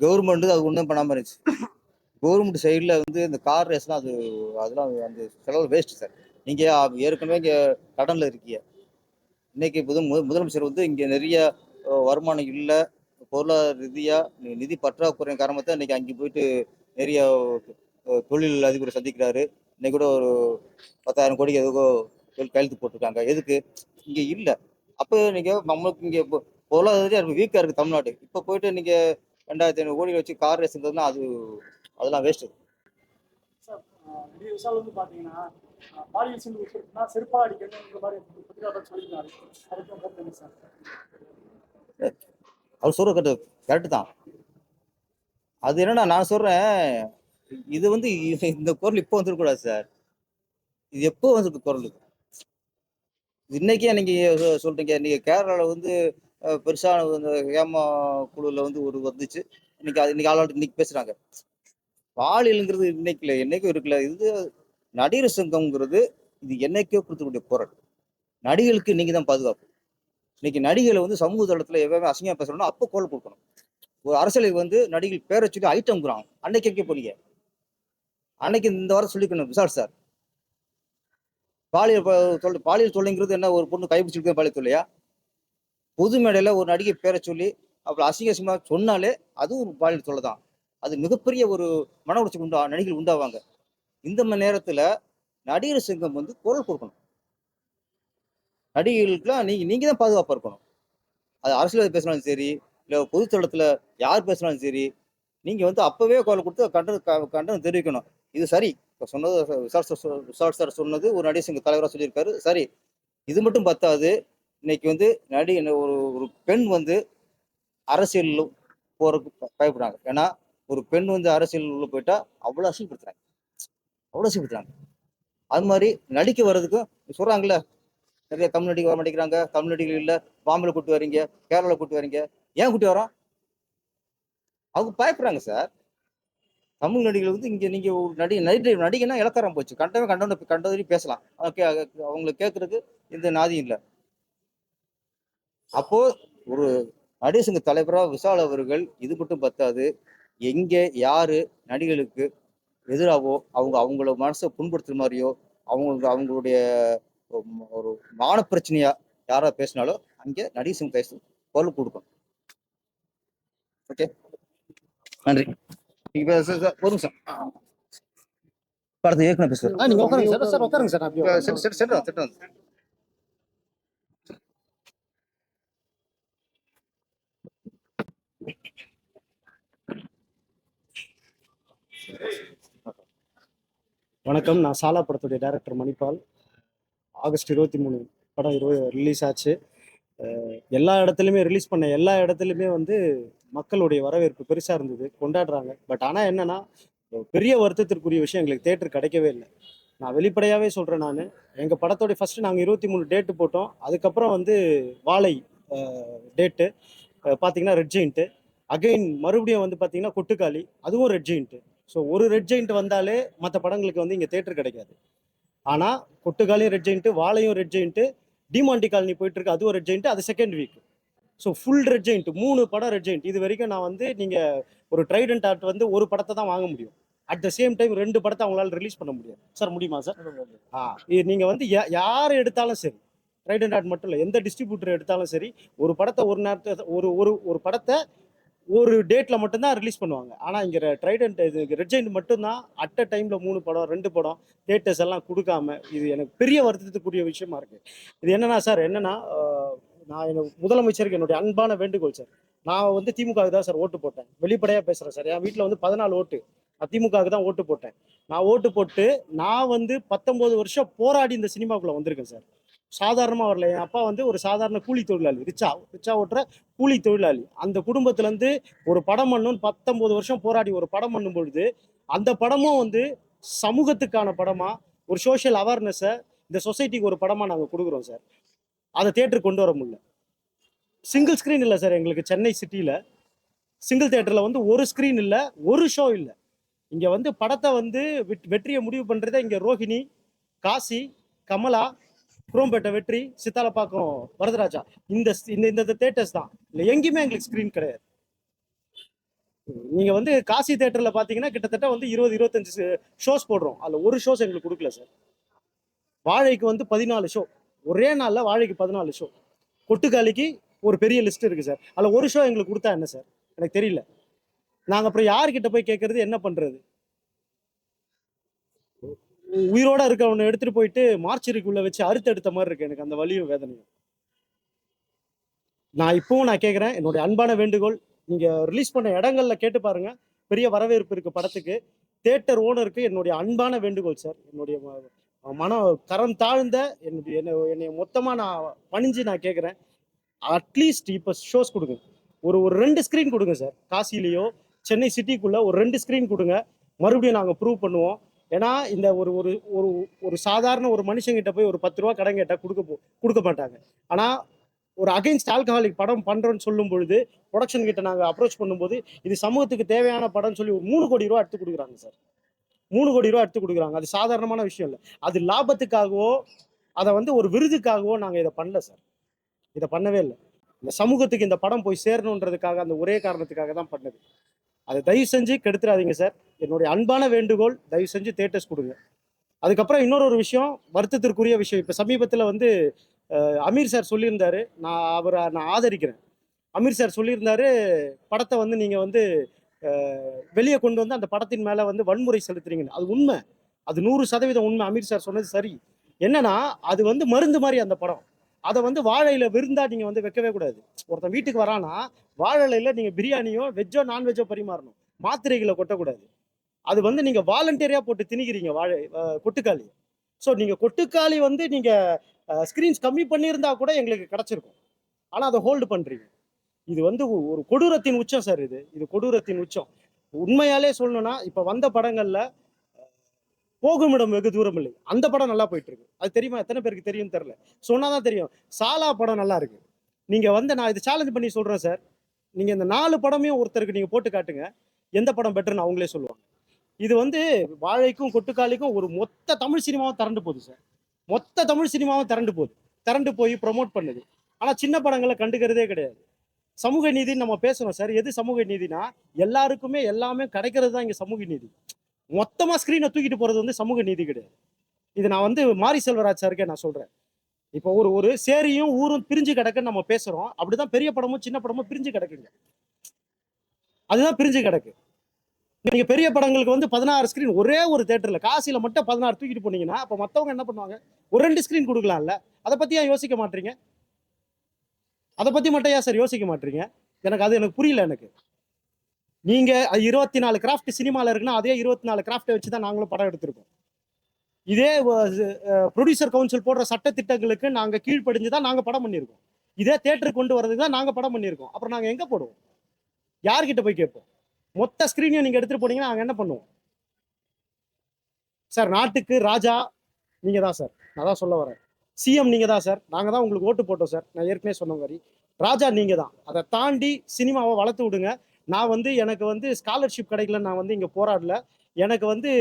கவர்மெண்ட் அது ஒன்றும் பண்ணாமல் இருந்துச்சு. கவர்மெண்ட் சைடில் வந்து இந்த கார் ரேஸ்லாம் அது அதெல்லாம் அந்த செலவு வேஸ்ட் சார். நீங்கள் ஏற்கனவே இங்கே கடனில் இருக்கீங்க. இன்னைக்கு புது முதலமைச்சர் வந்து இங்கே நிறைய வருமானம் இல்லை பொருளாதார ரீதியாக நிதி பற்றாக்குறை காரணமாக இன்னைக்கு அங்கே போயிட்டு நிறைய தொழில் அதிபர் சந்திக்கிறாரு. இன்னைக்கு கூட ஒரு பத்தாயிரம் கோடிக்கு எதுக்கோ தொழில் கையெழுத்து போட்டிருக்காங்க. எதுக்கு? இங்கே இல்லை. அப்போ நீங்கள் நம்மளுக்கு இங்கே பொருளாதார வீக்காக இருக்குது தமிழ்நாடு. இப்போ போயிட்டு நீங்கள் ரெண்டாயிரத்தி ஐநூறு கோடி வச்சு கார் ரேஸுங்கிறதுனா அது அதெல்லாம் வேஸ்ட்டு நிறைய வந்து பார்த்தீங்கன்னா பாலியல் சீன் உட்படுத்தினா செருப்பா அடிக்கணுங்கிற மாதிரி சார்? அவர் சொல்ற கரெக்டு கரெக்ட் தான். அது என்னன்னா நான் சொல்றேன் இது வந்து இந்த குரல் இப்போ வந்துடக்கூடாது சார். இது எப்போ வந்துருக்கு குரல்? இன்னைக்கே நீங்க சொல்றீங்க நீங்க கேரளால வந்து பெருசான இந்த ஏமா குழுல வந்து ஒரு வந்துச்சு. இன்னைக்கு அது இன்னைக்கு ஆளாட்டு இன்னைக்கு பேசுறாங்க. பாலியலுங்கிறது இன்னைக்கு இல்லை என்னைக்கும் இருக்குல்ல. இது நடிகர் சங்கம்ங்கிறது இது என்னைக்கோ கொடுத்துக்கூடிய குரல். நடிகளுக்கு நீங்க தான் பாதுகாப்பு. இன்னைக்கு நடிகளை வந்து சமூக தளத்துல எவ்வளவு அசிங்கமா பேசணும்னா அப்போ கோல் கொடுக்கணும். ஒரு அரசியலுக்கு வந்து நடிகள் பேரை சொல்லி ஐட்டம் குறாங்க அன்னைக்கு கேட்க போனீங்க. அன்னைக்கு இந்த வாரம் சொல்லிக்கணும் விசால் சார். பாலியல் தொல்லை பாலியல் தொல்லைங்கிறது என்ன ஒரு பொண்ணு கைப்பிடிச்சிருக்க பாலியல் தொல்லையா? பொது மேடையில ஒரு நடிகை பேரை சொல்லி அப்புறம் அசிங்க அசிங்கமா சொன்னாலே அதுவும் ஒரு பாலியல் தொல்லை தான். அது மிகப்பெரிய ஒரு மன உளைச்சல் உண்டா நடிகள் உண்டாவாங்க. இந்த மணி நேரத்தில் நடிகர் சங்கம் வந்து குரல் கொடுக்கணும். நடிகைகளுக்குலாம் நீங்கள் நீங்கள் தான் பாதுகாப்பாக இருக்கணும். அது அரசியல் பேசினாலும் சரி இல்லை பொதுத்தளத்தில் யார் பேசினாலும் சரி நீங்கள் வந்து அப்போவே குரல் கொடுத்து கண்டனம் கண்டனம் தெரிவிக்கணும். இது சரி. இப்போ சொன்னது விசால் சார் சார் சொன்னது ஒரு நடிகர் சங்க தலைவராக சொல்லியிருக்காரு. சரி. இது மட்டும் பத்தாது. இன்னைக்கு வந்து நடி ஒரு ஒரு பெண் வந்து அரசியல் போறதுக்கு பயப்படுறாங்க. ஏன்னா ஒரு பெண் வந்து அரசியல் உள்ள போயிட்டா அவ்வளோ அசிங்கப்படுத்துறாங்க. அவ்வளோ அசிங்கப்படுத்துறாங்க. அது மாதிரி நடிக்க வர்றதுக்கும் சொல்றாங்கல்ல நிறைய தமிழ் நடிகை வர மாட்டேங்கிறாங்க. தமிழ் நடிகர்கள் இல்லை. பாம்பேல கூட்டு வரீங்க கேரளாவில் கூட்டு வரீங்க ஏன் கூட்டி வரோம் அவங்க பயப்படுறாங்க சார். தமிழ் நடிகர்கள் வந்து இங்கே நீங்க ஒரு நடி நடிகை நடிகைனா இலக்காரம் போச்சு. கண்டவன் கண்டவன் கண்டவரி பேசலாம். ஓகே அவங்களை கேட்கறதுக்கு இந்த நாதியும் இல்லை. அப்போ ஒரு நடிகர் சங்க தலைவராக விஷால் அவர்கள் இது மட்டும் பத்தாது. எங்கே யாரு நடிகளுக்கு எதிராவோ அவங்க அவங்கள மனசை புண்படுத்துற மாதிரியோ அவங்களுக்கு அவங்களுடைய ஒரு- ஒரு மான பிரச்சனையா யாரா பேசினாலும் அங்கே நடிகர் சங்க பேச குரல் கொடுக்கணும் ஓகே? நன்றி. நீங்க பேச சார், ஒரு நிமிஷம் படத்தை ஏற்கனவே பேசுறேன் ஆ, நீங்க உட்காருங்க சார். சார் உட்காருங்க சார். நான் அப்படியே சரி உட்காருங்க. சரி சரி சரி சரி. வணக்கம். நான் சாலா படத்துடைய டைரக்டர் மணிபால். ஆகஸ்ட் இருபத்தி மூணு படம் இருபது ரிலீஸ் ஆச்சு. எல்லா இடத்துலையுமே ரிலீஸ் பண்ண எல்லா இடத்துலையுமே வந்து மக்களுடைய வரவேற்பு பெருசாக இருந்தது கொண்டாடுறாங்க. பட் ஆனால் என்னன்னா பெரிய வருத்தத்திற்குரிய விஷயம் எங்களுக்கு தேட்டர் கிடைக்கவே இல்லை. நான் வெளிப்படையாகவே சொல்கிறேன் நான். எங்கள் படத்தோடைய ஃபஸ்ட்டு நாங்கள் இருபத்தி மூணு டேட்டு போட்டோம். அதுக்கப்புறம் வந்து வாழை டேட்டு பார்த்தீங்கன்னா ரெட் ஜெயிண்ட்டு அகைன் மறுபடியும் வந்து பார்த்தீங்கன்னா கொட்டுக்காளி. அதுவும் ரெட் ஜெயிண்ட்டு ஸோ ஒரு ரெட் ஜெயிண்ட் வந்தாலே மற்ற படங்களுக்கு வந்து இங்கே தேட்டர் கிடைக்காது. ஆனால் கொட்டுக்காலையும் ரெட் ஜெயின்ட்டு வாழையும் ரெட் ஜெயின்ட்டு டிமாண்டி காலனி போயிட்டு இருக்கு அதுவும் ரெட் ஜெயின்ட்டு அது second week so full Red Giant மூணு படம் ரெட் ஜெயின்ட் இது வரைக்கும் நான் வந்து நீங்கள் ஒரு ட்ரைடன்ட் ஆர்ட் வந்து ஒரு படத்தை தான் வாங்க முடியும். அட் த சேம் டைம் ரெண்டு படத்தை அவங்களால ரிலீஸ் பண்ண முடியாது. சார் முடியுமா சார் ஆ நீங்கள் வந்து யார் எடுத்தாலும் சரி ட்ரைடன்ட் ஆர்ட் மட்டும் இல்லை எந்த டிஸ்ட்ரிபியூட்டர் எடுத்தாலும் சரி ஒரு படத்தை ஒரு நேரத்தை ஒரு ஒரு ஒரு படத்தை ஒரு டேட்டில் மட்டும்தான் ரிலீஸ் பண்ணுவாங்க. ஆனால் இங்கே ட்ரைடன்ட் இது ரெட் மட்டும்தான் அட் அ டைமில் மூணு படம் ரெண்டு படம் தேட்டர்ஸ் எல்லாம் கொடுக்காம இது எனக்கு பெரிய வருத்தத்துக்குரிய விஷயமா இருக்குது இது என்னன்னா சார் என்னன்னா நான் என் முதலமைச்சருக்கு என்னுடைய அன்பான வேண்டுகோள் சார் நான் வந்து திமுகவுக்கு தான் சார் ஓட்டு போட்டேன். வெளிப்படையாக பேசுகிறேன் சார் என் வீட்டில் வந்து பதினாலு ஓட்டு. நான் திமுகவுக்கு தான் ஓட்டு போட்டேன். நான் ஓட்டு போட்டு நான் வந்து பத்தொம்போது வருஷம் போராடி இந்த சினிமாக்குள்ளே வந்திருக்கேன் சார் சாதாரணமாக வரல. என் அப்பா வந்து ஒரு சாதாரண கூலி தொழிலாளி ரிச்சா. ரிச்சா ஓட்டுற கூலி தொழிலாளி. அந்த குடும்பத்துலேருந்து ஒரு படம் பண்ணணும்னு பத்தொம்போது வருஷம் போராடி ஒரு படம் பண்ணும் பொழுது அந்த படமும் வந்து சமூகத்துக்கான படமாக ஒரு சோஷியல் அவேர்னஸை இந்த சொசைட்டிக்கு ஒரு படமாக நாங்கள் கொடுக்குறோம் சார். அதை தேட்டருக்கு கொண்டு வர முடியல. சிங்கிள் ஸ்க்ரீன் இல்லை சார் எங்களுக்கு சென்னை சிட்டியில் சிங்கிள் தேட்டரில் வந்து ஒரு ஸ்க்ரீன் இல்லை ஒரு ஷோ இல்லை. இங்கே வந்து படத்தை வந்து வெட்- வெற்றியை முடிவு பண்ணுறதே இங்கே ரோஹிணி காசி கமலா குரோம்பேட்டை வெற்றி சித்தாலப்பாக்கம் வரதராஜா. இந்த இந்த இந்த தேட்டர்ஸ் தான். இல்லை எங்கேயுமே எங்களுக்கு ஸ்க்ரீன் கிடையாது. நீங்கள் வந்து காசி தேட்டரில் பார்த்தீங்கன்னா கிட்டத்தட்ட வந்து இருபது இருபத்தஞ்சு ஷோஸ் போடுறோம். அதில் ஒரு ஷோஸ் எங்களுக்கு கொடுக்கல சார் வாழைக்கு வந்து பதினாலு ஷோ ஒரே நாளில் வாழைக்கு பதினாலு ஷோ கொட்டுக்காலிக்கு ஒரு பெரிய லிஸ்ட் இருக்குது சார் அதில் ஒரு ஷோ எங்களுக்கு கொடுத்தா என்ன சார் எனக்கு தெரியல. நாங்கள் அப்புறம் யார்கிட்ட போய் கேட்குறது என்ன பண்ணுறது உயிரோட இருக்கவனை எடுத்துட்டு போயிட்டு மார்ச்சரிக்குள்ள வச்சு அறுத்து எடுத்த மாதிரி இருக்கு எனக்கு அந்த வலியும் வேதனையும். நான் இப்பவும் நான் கேட்குறேன் என்னுடைய அன்பான வேண்டுகோள் நீங்க ரிலீஸ் பண்ண இடங்கள்ல கேட்டு பாருங்க. பெரிய வரவேற்பு இருக்கு படத்துக்கு. தேட்டர் ஓனருக்கு என்னுடைய அன்பான வேண்டுகோள் சார். என்னுடைய மனம் மன கரம் தாழ்ந்த என்னுடைய என்னை என்னை மொத்தமா நான் பணிஞ்சு நான் கேட்குறேன் அட்லீஸ்ட் இப்போ ஷோஸ் கொடுங்க. ஒரு ஒரு ரெண்டு ஸ்க்ரீன் கொடுங்க சார். காசிலேயோ சென்னை சிட்டிக்குள்ள ஒரு ரெண்டு ஸ்க்ரீன் கொடுங்க. மறுபடியும் நாங்கள் ப்ரூவ் பண்ணுவோம். ஏன்னா இந்த ஒரு ஒரு ஒரு ஒரு சாதாரண ஒரு மனுஷங்கிட்ட போய் ஒரு பத்து ரூபா கடன் கேட்டால் கொடுக்க போ கொடுக்க மாட்டாங்க. ஆனால் ஒரு அகைன்ஸ்ட் ஆல்கஹாலிக் படம் பண்ணுறோன்னு சொல்லும் பொழுது ப்ரொடக்ஷன் கிட்ட நாங்கள் அப்ரோச் பண்ணும்போது இது சமூகத்துக்கு தேவையான படம்னு சொல்லி ஒரு மூணு கோடி ரூபா எடுத்து கொடுக்குறாங்க சார். மூணு கோடி ரூபா எடுத்து கொடுக்குறாங்க. அது சாதாரணமான விஷயம் இல்லை. அது லாபத்துக்காகவோ அதை வந்து ஒரு விருதுக்காகவோ நாங்கள் இதை பண்ணல சார். இதை பண்ணவே இல்லை. இந்த சமூகத்துக்கு இந்த படம் போய் சேரணுன்றதுக்காக அந்த ஒரே காரணத்துக்காக தான் பண்ணது. அதை தயவு செஞ்சு கெடுத்துடாதீங்க சார். என்னுடைய அன்பான வேண்டுகோள் தயவு செஞ்சு தேட்டர்ஸ் கொடுங்க. அதுக்கப்புறம் இன்னொரு ஒரு விஷயம் வருத்தத்திற்குரிய விஷயம். இப்போ சமீபத்தில் வந்து அமீர் சார் சொல்லியிருந்தாரு. நான் அவரை நான் ஆதரிக்கிறேன். அமீர் சார் சொல்லியிருந்தாரு படத்தை வந்து நீங்கள் வந்து வெளியே கொண்டு வந்து அந்த படத்தின் மேலே வந்து வன்முறை செலுத்துறீங்கன்னு. அது உண்மை. அது நூறு சதவீதம் உண்மை. அமீர் சார் சொன்னது சரி. என்னன்னா அது வந்து மருந்து மாதிரி அந்த படம். அதை வந்து வாழையில விருந்தா நீங்கள் வந்து வைக்கவே கூடாது. ஒருத்தன் வீட்டுக்கு வரானா வாழையில நீங்கள் பிரியாணியோ வெஜ்ஜோ நான்வெஜ்ஜோ பரிமாறணும். மாத்திரைகளை கொட்டக்கூடாது. அது வந்து நீங்க வாலண்டியரியா போட்டு திணிக்கிறீங்க வாழை கொட்டுக்காளி ஸோ நீங்க கொட்டுக்காளி வந்து நீங்க ஸ்கிரீன்ஸ் கம்மி பண்ணியிருந்தா கூட எங்களுக்கு கிடைச்சிருக்கும். ஆனா அதை ஹோல்டு பண்றீங்க. இது வந்து ஒரு கொடூரத்தின் உச்சம் சார் இது. இது கொடூரத்தின் உச்சம். உண்மையாலே சொல்லணும்னா இப்ப வந்த படங்கள்ல போகும் இடம் வெகு தூரம் இல்லை. அந்த படம் நல்லா போயிட்டு இருக்கு அது தெரியுமா? எத்தனை பேருக்கு தெரியும் தெரில சொன்னாதான் தெரியும். சாலா படம் நல்லா இருக்கு. நீங்க வந்து நான் இது சேலஞ்ச் பண்ணி சொல்றேன் சார் நீங்க இந்த நாலு படமையும் ஒருத்தருக்கு நீங்க போட்டு காட்டுங்க. எந்த படம் பெட்டர்னு அவங்களே சொல்லுவாங்க. இது வந்து வாழைக்கும் கொட்டுக்காலிக்கும் ஒரு மொத்த தமிழ் சினிமாவும் திரண்டு போகுது சார். மொத்த தமிழ் சினிமாவும் திரண்டு போகுது. திரண்டு போய் ப்ரொமோட் பண்ணுது. ஆனால் சின்ன படங்களை கண்டுக்கிறதே கிடையாது. சமூக நீதினு நம்ம பேசணும் சார். எது சமூக நீதினா எல்லாருக்குமே எல்லாமே கிடைக்கிறது தான் இங்கே சமூக நீதி. மொத்தமாக ஸ்க்ரீனை தூக்கிட்டு போகிறது வந்து சமூக நீதி கிடையாது. இது நான் வந்து மாரி செல்வராஜ் சாருக்கே நான் சொல்றேன். இப்போ ஒரு ஒரு சேரியும் ஊரும் பிரிஞ்சு கிடக்குன்னு நம்ம பேசுகிறோம் அப்படிதான் பெரிய படமும் சின்ன படமும் பிரிஞ்சு கிடக்குங்க. அதுதான் பிரிஞ்சு கிடக்கு. நீங்கள் பெரிய படங்களுக்கு வந்து பதினாறு ஸ்க்ரீன் ஒரே ஒரு தேட்டரில் காசியில் மட்டும் பதினாறு தூக்கிட்டு போனீங்கன்னா அப்போ மற்றவங்க என்ன பண்ணுவாங்க? ஒரு ரெண்டு ஸ்க்ரீன் கொடுக்கலாம்ல. அதை பற்றி ஏன் யோசிக்க மாட்டீங்க? அதை பற்றி மட்டும் ஏன் சார் யோசிக்க மாட்டீங்க? எனக்கு அது எனக்கு புரியல எனக்கு. நீங்கள் இருபத்தி நாலு கிராஃப்ட் சினிமாவில் இருக்குன்னா அதே இருபத்தி நாலு கிராஃப்டை வச்சு தான் நாங்களும் படம் எடுத்திருக்கோம். இதே ப்ரொடியூசர் கவுன்சில் போடுற சட்ட திட்டங்களுக்கு கீழ்ப்படிஞ்சு தான் நாங்கள் படம் பண்ணியிருக்கோம். இதே தேட்டருக்கு கொண்டு வரதுக்கு தான் நாங்கள் படம் பண்ணியிருக்கோம். அப்புறம் நாங்கள் எங்கே போடுவோம்? யார்கிட்ட போய் கேட்போம்? மொத்த ஸ்கிரீனையும் நீங்க எடுத்துட்டு போனீங்கன்னா நாங்க என்ன பண்ணுவோம்? சார் நாட்டுக்கு ராஜா நீங்க தான் சார் நான் தான் சொல்ல வரேன். சிஎம் நீங்க தான் சார் நாங்க தான் உங்களுக்கு ஓட்டு போட்டோம் சார் நான் ஏற்கனவே சொன்ன மாதிரி. ராஜா நீங்க தான். அதை தாண்டி சினிமாவை வளர்த்து விடுங்க. நான் வந்து எனக்கு வந்து ஸ்காலர்ஷிப் கிடைக்கல நான் வந்து இங்க போராடல. எனக்கு வந்து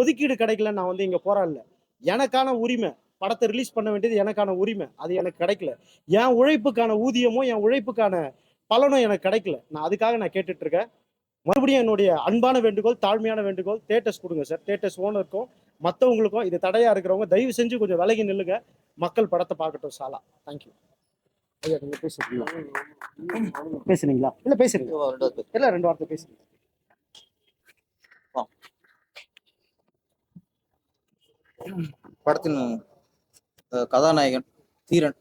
ஒதுக்கீடு கிடைக்கல நான் வந்து இங்க போராடல. எனக்கான உரிமை படத்தை ரிலீஸ் பண்ண வேண்டியது எனக்கான உரிமை. அது எனக்கு கிடைக்கல. என் உழைப்புக்கான ஊதியமும் என் உழைப்புக்கான பலனும் எனக்கு கிடைக்கல. நான் அதுக்காக நான் கேட்டுட்ருக்கேன் மறுபடியும் என்னுடைய அன்பான வேண்டுகோள் தாழ்மையான வேண்டுகோள் தேட்டர்ஸ் கொடுங்க சார் தேட்டர்ஸ் ஓனருக்கும் மற்றவங்களுக்கும் இது தடையா இருக்கிறவங்க தயவு செஞ்சு கொஞ்சம் விலகி நில்லுங்க. மக்கள் படத்தை பார்க்கட்டும் சாலா தேங்க்யூ ஐயா நீங்க பேசுறீங்களா? பேசுறீங்களா? இல்ல பேசுறீங்க. இல்ல ரெண்டு வார்த்தை பேசுறீங்க படத்தின் கதாநாயகன் தீரன்.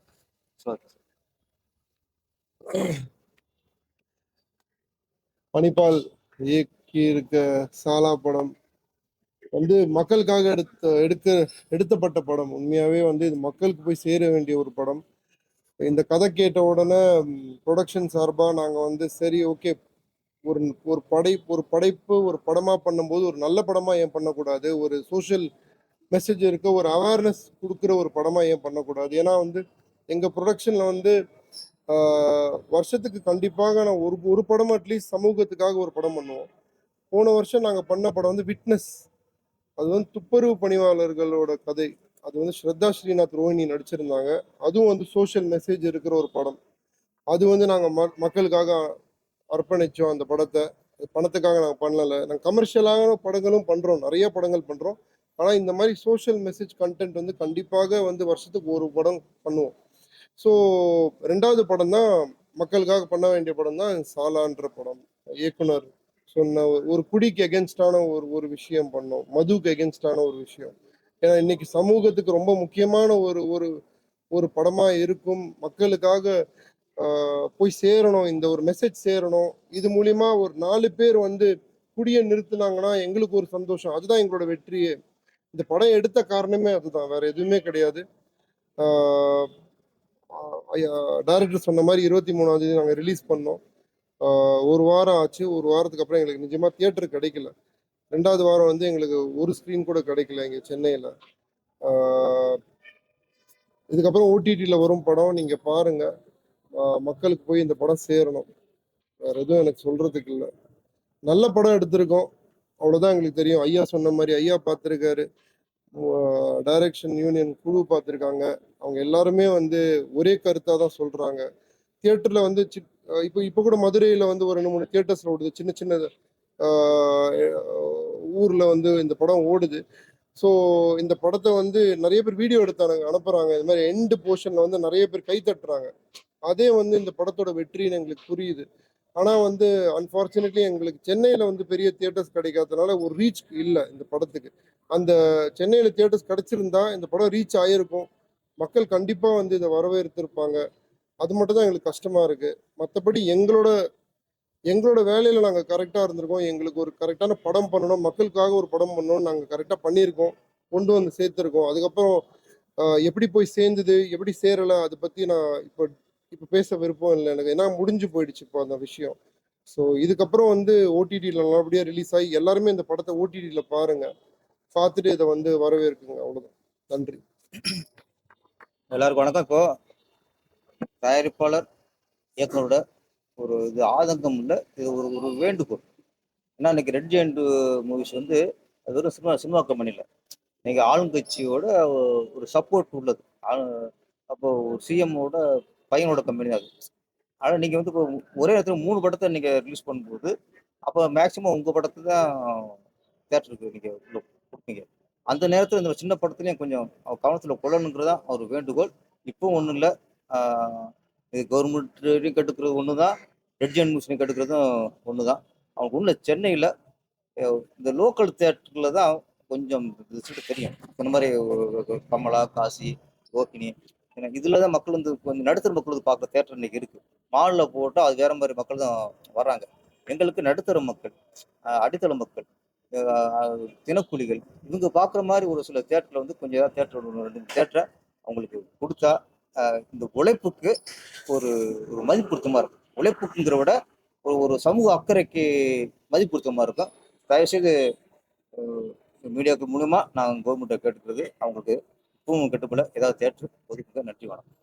மணிபால் இயக்கி இருக்க சாலா படம் வந்து மக்களுக்காக எடுத்த எடுக்க எடுத்தப்பட்ட படம். உண்மையாகவே வந்து இது மக்களுக்கு போய் சேர வேண்டிய ஒரு படம். இந்த கதை கேட்ட உடனே ப்ரொடக்ஷன் சார்பாக நாங்கள் வந்து சரி ஓகே ஒரு ஒரு படை ஒரு படைப்பு ஒரு படமாக பண்ணும்போது ஒரு நல்ல படமாக ஏன் பண்ணக்கூடாது? ஒரு சோஷியல் மெசேஜ் இருக்க ஒரு அவேர்னஸ் கொடுக்குற ஒரு படமாக ஏன் பண்ணக்கூடாது? ஏன்னா வந்து எங்கள் ப்ரொடக்ஷனில் வந்து வருஷத்துக்கு கண்டிப்பாக நான் ஒரு ஒரு படம் அட்லீஸ்ட் சமூகத்துக்காக ஒரு படம் பண்ணுவோம். போன வருஷம் நாங்கள் பண்ண படம் வந்து விட்னஸ் அது வந்து துப்புரவு பணியாளர்களோட கதை. அது வந்து ஸ்ரத்தா ஸ்ரீநாத் ரோஹிணி நடிச்சிருந்தாங்க. அதுவும் வந்து சோஷியல் மெசேஜ் இருக்கிற ஒரு படம். அது வந்து நாங்கள் ம மக்களுக்காக அர்ப்பணிச்சோம் அந்த படத்தை. பணத்துக்காக நாங்கள் பண்ணலை. நாங்கள் கமர்ஷியலாக படங்களும் பண்ணுறோம் நிறைய படங்கள் பண்ணுறோம் ஆனால் இந்த மாதிரி சோஷியல் மெசேஜ் கண்டென்ட் வந்து கண்டிப்பாக வந்து வருஷத்துக்கு ஒரு படம் பண்ணுவோம். ஸோ ரெண்டாவது படம் தான் மக்களுக்காக பண்ண வேண்டிய படம் தான் சாலான்ற படம். இயக்குனர் சொன்ன ஒரு- ஒரு குடிக்கு எகென்ஸ்டான ஒரு ஒரு விஷயம் பண்ணோம். மதுக்கு எகென்ஸ்டான ஒரு விஷயம். ஏன்னா இன்னைக்கு சமூகத்துக்கு ரொம்ப முக்கியமான ஒரு ஒரு ஒரு படமா இருக்கும். மக்களுக்காக போய் சேரணும். இந்த ஒரு மெசேஜ் சேரணும். இது மூலியமா ஒரு நாலு பேர் வந்து குடியை நிறுத்தினாங்கன்னா எங்களுக்கு ஒரு சந்தோஷம். அதுதான் எங்களோட வெற்றியே. இந்த படம் எடுத்த காரணமே அதுதான். வேற எதுவுமே கிடையாது. டைரக்டர் சொன்ன மாதிரி இருபத்தி மூணாம் தேதி நாங்கள் ரிலீஸ் பண்ணோம். ஒரு வாரம் ஆச்சு. ஒரு வாரத்துக்கு அப்புறம் எங்களுக்கு நிஜமாக தியேட்டர் கிடைக்கல. ரெண்டாவது வாரம் வந்து எங்களுக்கு ஒரு ஸ்க்ரீன் கூட கிடைக்கல இங்கே சென்னையில். இதுக்கப்புறம் ஓடிடியில் வரும் படம். நீங்கள் பாருங்க. மக்களுக்கு போய் இந்த படம் சேரணும். வேறு எதுவும் எனக்கு சொல்கிறதுக்கு இல்லை. நல்ல படம் எடுத்திருக்கோம். அவ்வளோதான் எங்களுக்கு தெரியும். ஐயா சொன்ன மாதிரி ஐயா பார்த்துருக்காரு. டைரக்ஷன் யூனியன் குழு பார்த்துருக்காங்க. அவங்க எல்லாருமே வந்து ஒரே கருத்தாக தான் சொல்கிறாங்க தியேட்டரில் வந்து சி இப்போ இப்போ கூட மதுரையில் வந்து ஒரு ரெண்டு மூணு தியேட்டர்ஸில் ஓடுது. சின்ன சின்ன ஊரில் வந்து இந்த படம் ஓடுது. ஸோ இந்த படத்தை வந்து நிறைய பேர் வீடியோ எடுத்தாங்க அனுப்புகிறாங்க இது மாதிரி எண்டு போர்ஷனில் வந்து நிறைய பேர் கை தட்டுறாங்க. அதே வந்து இந்த படத்தோட வெற்றின்னு எங்களுக்கு புரியுது. ஆனால் வந்து அன்ஃபார்ச்சுனேட்லி எங்களுக்கு சென்னையில் வந்து பெரிய தியேட்டர்ஸ் கிடைக்காதனால ஒரு ரீச் இல்லை இந்த படத்துக்கு. அந்த சென்னையில் தியேட்டர்ஸ் கிடச்சிருந்தா இந்த படம் ரீச் ஆகியிருக்கும் மக்கள் கண்டிப்பாக வந்து இதை வரவேற்றிருப்பாங்க. அது மட்டும் தான் எங்களுக்கு கஷ்டமாக இருக்குது மற்றபடி எங்களோட எங்களோட வேலையில் நாங்கள் கரெக்டாக இருந்திருக்கோம். எங்களுக்கு ஒரு கரெக்டான படம் பண்ணணும். மக்களுக்காக ஒரு படம் பண்ணணும் நாங்கள் கரெக்டாக பண்ணியிருக்கோம். கொண்டு வந்து சேர்த்துருக்கோம். அதுக்கப்புறம் எப்படி போய் சேர்ந்தது எப்படி சேரலை அதை பற்றி நான் இப்போ இப்போ பேச விருப்பம் இல்லை எனக்கு. ஏன்னா முடிஞ்சு போயிடுச்சு இப்போ அந்த விஷயம். ஸோ இதுக்கப்புறம் வந்து ஓடிடியில் நல்லபடியாக ரிலீஸ் ஆகி எல்லாருமே இந்த படத்தை ஓடிடியில் பாருங்கள் பார்த்துட்டு இதை வந்து வரவேற்குங்க. அவ்வளோதான் நன்றி. எல்லாருக்கும் வணக்கம். இப்போ தயாரிப்பாளர் இயக்குனரோட ஒரு இது ஆதங்கம் இல்லை இது ஒரு ஒரு வேண்டுகோள். ஏன்னா இன்னைக்கு ரெட் ஜெயண்ட் மூவிஸ் வந்து அது ஒரு சினிமா சினிமா கம்பெனியில் இன்னைக்கு ஆளுங்கட்சியோட ஒரு சப்போர்ட் உள்ளது. அப்போ ஒரு சிஎம்மோட பையனோட கம்பெனி அது. ஆனால் நீங்கள் வந்து இப்போ ஒரே இடத்துல மூணு படத்தை நீங்கள் ரிலீஸ் பண்ணும்போது அப்போ மேக்ஸிமம் உங்கள் படத்தை தான் தேட்டருக்கு நீங்கள் உள்ள கொடுப்பீங்க அந்த நேரத்தில் இந்த சின்ன படத்துலையும் கொஞ்சம் கவனத்தில் கொள்ளணுங்கிறது தான் அவர் வேண்டுகோள். இப்போ ஒன்றும் இல்லை. இது கவர்மெண்ட்லையும் கட்டுக்கிறது ஒன்று தான் ரெட் ஜெயின் கட்டுக்கிறதும் ஒன்று தான் அவனுக்கு உள்ள சென்னையில் இந்த லோக்கல் தேட்டரில் தான் கொஞ்சம் தெரியும். இந்த மாதிரி கமலா காசி ரோஹிணி. ஏன்னா இதில் தான் மக்கள் வந்து கொஞ்சம் நடுத்தர மக்கள் வந்து பார்க்குற தேட்டர் இன்னைக்கு இருக்குது மாலில் போட்டால் அது வேற மாதிரி மக்கள் தான் வர்றாங்க. எங்களுக்கு நடுத்தர மக்கள் அடித்தள மக்கள். தினக்கூலிகள். இவங்க பார்க்குற மாதிரி ஒரு சில தேட்டரில் வந்து கொஞ்சம் ஏதாவது தேட்டர் ரெண்டு தேட்டரை அவங்களுக்கு கொடுத்தா இந்த உழைப்புக்கு ஒரு ஒரு மதிப்புறுத்தமாக இருக்கும். உழைப்புக்குங்கிற விட ஒரு ஒரு சமூக அக்கறைக்கு மதிப்புறுத்தமாக இருக்கும். தயவுசெய்து மீடியாவுக்கு மூலிமா நான் கவர்மெண்ட்டை கேட்டுக்கிறது அவங்களுக்கு பூமி கட்டுப்பட ஏதாவது தேட்டர் ஒதுக்குங்க. நன்றி வணக்கம்.